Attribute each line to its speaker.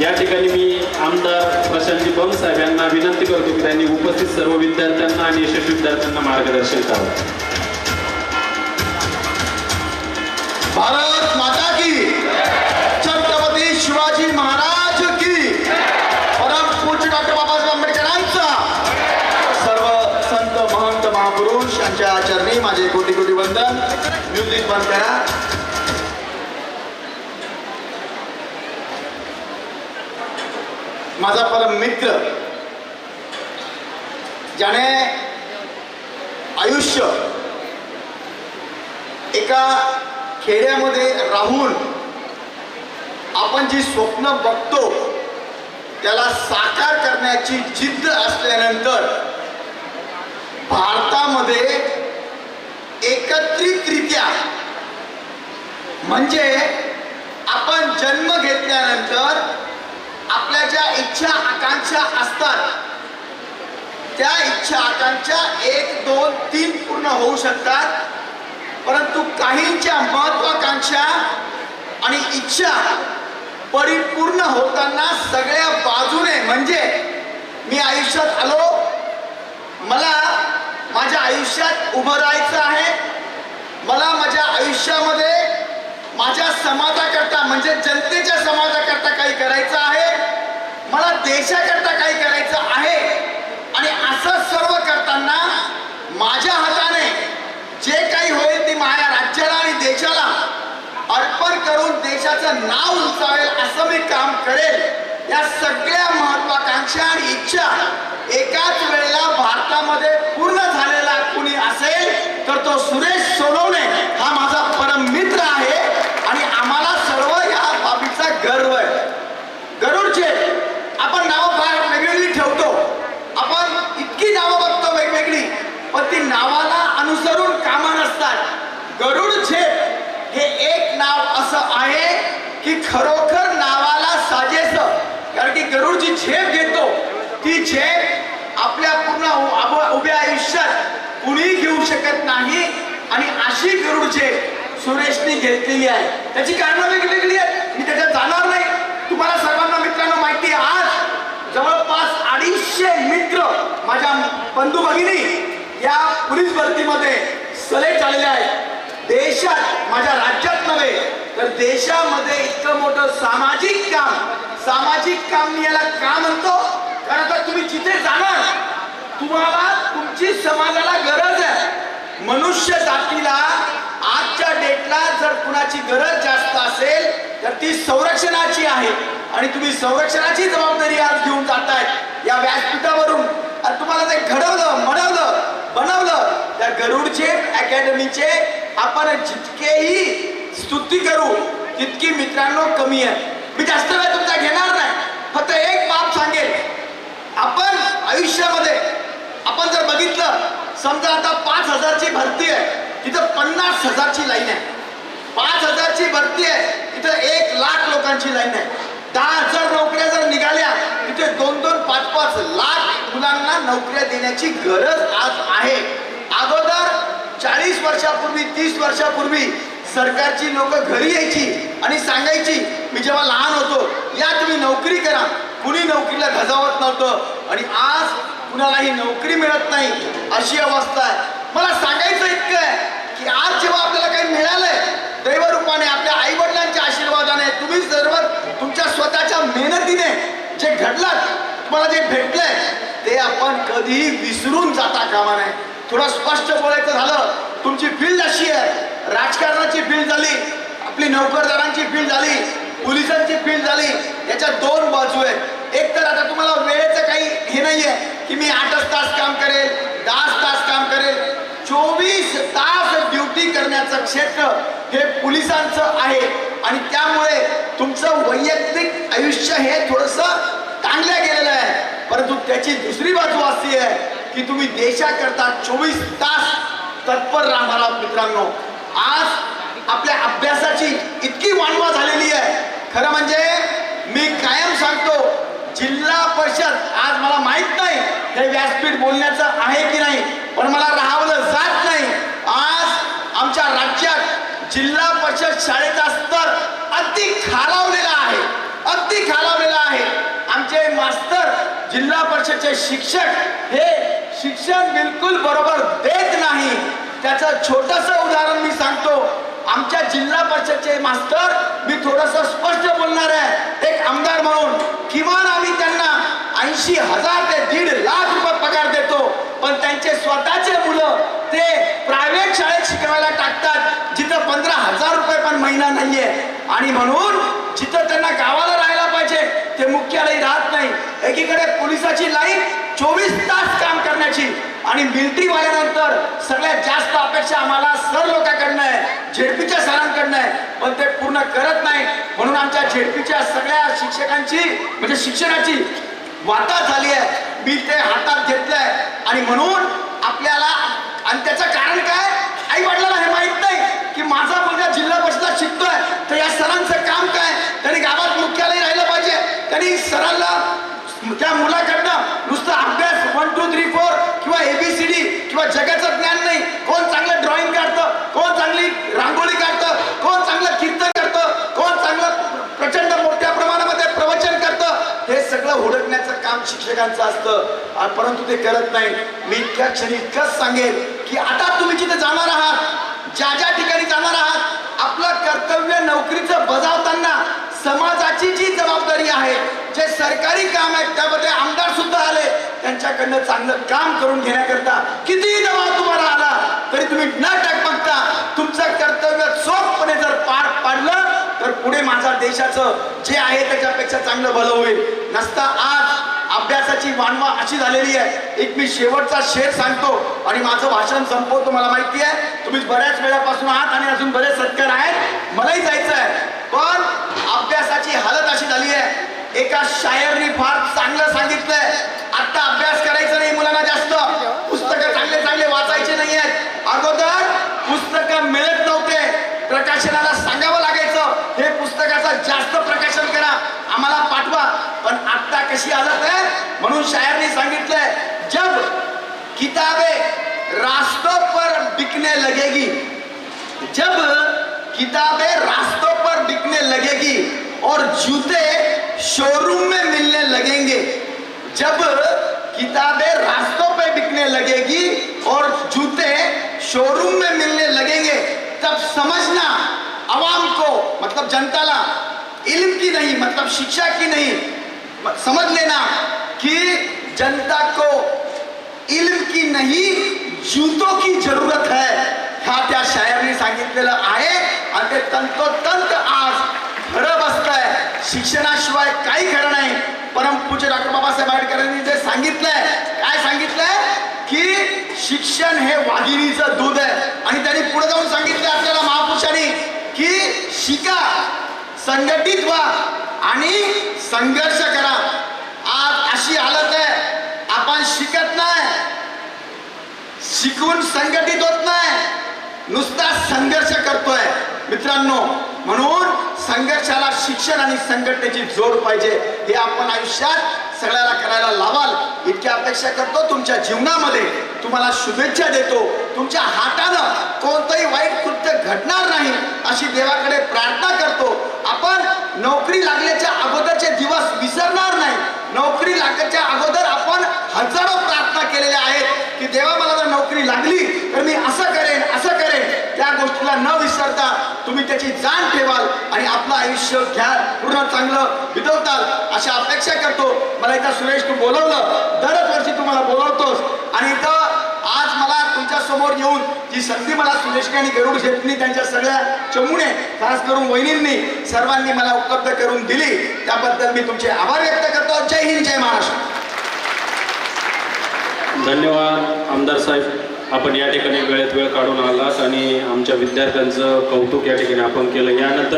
Speaker 1: या ठिकाणी मी आमदार प्रशांतजी बंगसाहेब यांना विनंती करतो की त्यांनी उपस्थित सर्व विद्यार्थ्यांना आणि यशस्वी विद्यार्थ्यांना मार्गदर्शन करावं.
Speaker 2: भारत माता की। छत्रपती शिवाजी महाराज की। परम पूज्य डॉक्टर बाबासाहेब आंबेडकरांचा। सर्व संत महंत महापुरुष यांच्या चरणी माझे कोटी कोटी वंदन. म्युझिक बंद करा. माझा परम मित्र ज्याने आयुष्य एका खेड्यामध्ये राहून आपण जी स्वप्न बघतो त्याला साकार करण्याची जिद्द असल्यानंतर भारतामध्ये एकत्रितरित्या म्हणजे आपण जन्म घेतल्यानंतर आपल्या ज्या इच्छा आकांक्षा असतात त्या इच्छा आकांक्षा एक दोन तीन पूर्ण होऊ शकतात. परंतु काहींच्या महत्वाकांक्षा आणि इच्छा परिपूर्ण होताना सगळ्या बाजूने म्हणजे मी आयुष्यात आलो मला माझ्या आयुष्यात उभं राहायचं आहे मला माझ्या आयुष्यामध्ये माझ्या समाजाकरता म्हणजे जनते समाजाकरता काही करायचं आहे मला देशाकरता काही करायचं आहे आणि असं सर्व करताना माझ्या हाताने जे काही होईल ते माझ्या राज्याला आणि देशाला अर्पण करून देशाचं नाव उंचावेल असं मी काम करेल या सगळ्या महत्वाकांक्षा आणि इच्छा एकाच वेळेला भारतामध्ये पूर्ण झालेला कुणी असेल तर तो सुरेश सोनवणे हा माझा परम मित्र आहे आणि आम्हाला सर्व या बाबीचा गर्व आहे गरुडचे आपण नावं फार वेगवेगळी ठेवतो आपण इतकी नावं बघतो वेगवेगळी पण ती नावाला अनुसरून कामं नसतात गरुड झेप हे एक नाव असं आहे की खरोखर नावाला साजेस. कारण की गरुड जी झेप घेतो. ती झेप आपल्या पूर्ण उभ्या आयुष्यात कुणी घेऊ शकत नाही. आणि अशी गरुड झेप सुरेशने घेतलेली आहे. त्याची कारणं वेगवेगळी आहेत. मी त्याच्यात जाणार नाही. तुम्हाला सर्वांना मित्रांनो माहिती आहे आज जवळपास अडीचशे मित्र माझ्या बंधू भगिनी या पोलीस भरतीमध्ये सलेक्ट झालेले आहेत. देशात माझ्या राज्यात तर देशामध्ये इतकं मोठं सामाजिक काम सामाजिक काम मी याला का म्हणतो? कारण आता तुम्ही जिथे जाणार तुम्हाला तुमची समाजाला गरज आहे. मनुष्य जातीला आजच्या डेटला जर कुणाची गरज जास्त असेल तर ती संरक्षणाची आहे. आणि तुम्ही संरक्षणाची जबाबदारी आज घेऊन जातायत या व्यासपीठावरून. आणि तुम्हाला ते घडवलं म्हणवलं बनवलं. त्या गरुडचे अकॅडमीचे आपण जितकेही स्तुती करू. तितकी मित्रांनो कमी आहे. मी जास्त वेळ तुमचा घेणार नाही. फक्त एक बाब सांगेल. आपण आयुष्यामध्ये आपण जर बघितलं समजा आता पाच हजारची भरती आहे. तिथं पन्नास हजारची लाईन आहे. पाच हजारची भरती आहे. तिथं एक लाख लोकांची लाईन आहे. दहा हजार नोकऱ्या जर निघाल्या तिथे दोन दोन पाच पाच लाख मुलांना नोकऱ्या देण्याची गरज आज आहे. अगोदर चाळीस वर्षापूर्वी तीस वर्षापूर्वी सरकारची लोक घरी यायची आणि सांगायची मी जेव्हा लहान होतो या तुम्ही नोकरी करा. कुणी नोकरीला धजावत नव्हतं आणि आज कुणालाही नोकरी मिळत नाही अशी अवस्था आहे. मला सांगायचं इतकं आहे की आज जेव्हा आपल्याला काही मिळालंय दैवरूपाने आपल्या आई वडिलांच्या आशीर्वादाने तुम्ही सर्व तुमच्या स्वतःच्या मेहनतीने जे घडलं तुम्हाला जे भेटलंय ते आपण कधीही विसरून जाता कामा नये. थोडं स्पष्ट बोलायचं झालं तुमची फील्ड अशी आहे राजकारणाची फील्ड झाली आपली नोकरदारांची फील्ड झाली पोलिसांची फील्ड झाली याच्या दोन बाजू आहेत. एक तर आता तुम्हाला वेळेचं काही हे आहे की मी आठच तास काम करेल दहाच तास काम करेल. चोवीस तास ड्युटी करण्याचं क्षेत्र हे पोलिसांचं आहे. आणि त्यामुळे तुमचं वैयक्तिक आयुष्य हे थोडस ताणलं गेलेलं आहे. परंतु त्याची दुसरी बाजू अशी आहे की तुम्ही देशाकरता चोवीस तास तत्पर राहणारा मित्रांनो. आज आपल्या अभ्यासाची इतकी वाणवा झालेली आहे. खरं म्हणजे मी कायम सांगतो जिल्हा परिषद आज मला माहीत नाही हे व्यासपीठ बोलण्याचं आहे की नाही पण मला राहावलं जात नाही. आज आमच्या राज्यात जिल्हा परिषद शाळेचा स्तर अगदी खालावलेला आहे अगदी खालावलेला आहे. आमचे मास्तर जिल्हा परिषदचे शिक्षक हे शिक्षण बिलकुल बरोबर देत नाही. त्याचं छोटस उदाहरण मी सांगतो आमच्या जिल्हा परिषदचे मास्तर मी थोडस स्पष्ट बोलणार आहे. एक आमदार म्हणून किमान आम्ही त्यांना ऐंशी हजार ते दीड लाख रुपये पगार देतो. पण त्यांचे स्वतःचे मुलं ते प्रायव्हेट शाळेत शिकवायला टाकतात. जिथं पंधरा हजार रुपये पण महिना नाहीये. आणि म्हणून जिथं त्यांना गावाला राहायला पाहिजे ते मुख्यालय राहत नाही. एकीकडे पोलिसाची लाईन चोवीस तास काम करण्याची आणि मिलिटरी वाल्यानंतर सगळ्यात जास्त अपेक्षा आम्हाला सर लोकांकडनं आहे झेडपीच्या सरांकडनं आहे पण ते पूर्ण करत नाही. म्हणून आमच्या झेडपीच्या सगळ्या शिक्षकांची म्हणजे शिक्षणाची वाता झाली आहे. मी ते हातात घेतलंय. आणि म्हणून आपल्याला आणि त्याचं कारण काय? आई वडिलांना हे माहीत नाही की माझा मुलगा जिल्हा परिषदात शिकतोय. तर या सरांचं काम काय? त्यांनी गावात मुख्यालय राहिलं पाहिजे. त्यांनी सरांना त्या मुला नुसतं अभ्यास वन टू थ्री फोर किंवा एबीसीडी किंवा जगाचं ज्ञान नाही कोण चांगलं ड्रॉइंग काढतं कोण चांगली रांगोळी काढतं कोण चांगलं कीर्तन करतं कोण चांगलं प्रचंड मोठ्या प्रमाणामध्ये प्रवचन करतं हे सगळं हुडकण्याचं काम शिक्षकांचं असतं. परंतु ते करत नाही. मी इतक्या क्षणी इतकंच सांगेन की आता तुम्ही जिथे जाणार आहात ज्या ज्या ठिकाणी जाणार आहात आपलं कर्तव्य नोकरीचं बजावताना समाजाची जी जबाबदारी आहे जे सरकारी काम आहे त्यामध्ये आमदार सुद्धा आले त्यांच्याकडनं चांगलं काम करून घेण्याकरता कितीही दबाव तुम्हाला आला तरी तुम्ही न टकमकता तुमचं कर्तव्य चोखपणे जर पार पाडलं तर पुढे माझ्या देशाचं जे आहे त्याच्यापेक्षा चांगलं भलं होईल. नसता आज अभ्यासाची मानवा अशी झालेली आहे. एक मी शेवटचा शेर सांगतो आणि माझं भाषण संपवतो मला माहिती आहे. तुम्ही बऱ्याच वेळापासून आहात आणि अजून बरेच सत्कार आहेत. मलाही जायचं आहे. पण अभ्यासाची हालत अशी झाली आहे. एका शायरनी फार चांगलं सांगितलंय. आत्ता अभ्यास करायचं नाही मुलांना जास्त. कशी हालत आहे म्हणून शायरनी सांगितलंय जब किताबे रास्तों पर बिकने लगेगी, जब किताबें रास्तों पर बिकने लगेगी और जूते शोरूम में मिलने लगेंगे, जब किताबें रास्तों पे बिकने लगेगी और जूते शोरूम में मिलने लगेंगे, तब समझना आवाम को मतलब जनताला इल्म की नहीं मतलब शिक्षा की नहीं समझ लेना कि जनता को इल्म की नहीं जूतों की जरूरत है। हा त्या शायरने सांगितलेलं आहे आणि ते तंतोतंत आज खरं बसतंय शिक्षणाशिवाय काही खरं नाही. परमपूज्य डॉक्टर बाबासाहेब आंबेडकरांनी जे सांगितलंय काय सांगितलंय? की शिक्षण हे वाघिणीचं दूध आहे. आणि त्यांनी पुढे जाऊन सांगितलं आपल्याला महापुरुषांनी की शिका संघटित व्हा. आणि संघर्ष करा. आज अशी हालत आहे. आपण शिकत नाही. शिकून संघटित होत नाही. नुसता संघर्ष करतोय. मित्रांनो म्हणून संघर्षाला शिक्षण आणि संघटनेची जोड पाहिजे. हे आपण आयुष्यात सगळ्याला करायला लावाल. इतकी अपेक्षा करतो तुमच्या जीवनामध्ये. तुम्हाला शुभेच्छा देतो. तुमच्या हातानं कोणतंही वाईट कृत्य घडणार नाही अशी देवाकडे प्रार्थना करतो. आपण नोकरी लागल्याच्या अगोदरचे दिवस विसरणार नाही. नोकरी लागण्याच्या अगोदर आपण हजारो प्रार्थना केलेल्या आहेत की देवा मला जर नोकरी लागली तर मी असं करेन असं करेन. त्या गोष्टीला न विसरता तुम्ही त्याची जाण ठेवाल आणि आपलं आयुष्य घ्याल पूर्ण चांगलं बितवताल. अशा अपेक्षा करतो. मला इथं सुरेश तू बोलवलं. दरच वर्षी तुम्हाला बोलवतोस. आणि इथं तुमच्यासमोर येऊन जी संधी मला सुरेश आणि गरुड शेट्टी त्यांच्या सगळ्या चमूने खास करून वहिनींनी सर्वांनी मला उपलब्ध करून दिली त्याबद्दल मी तुमचे आभार व्यक्त करतो जय हिंद जय महाराष्ट्र.
Speaker 1: धन्यवाद आमदार साहेब. आपण या ठिकाणी वेळेत वेळ काढून आलात आणि आमच्या विद्यार्थ्यांचं कौतुक या ठिकाणी आपण केलं. यानंतर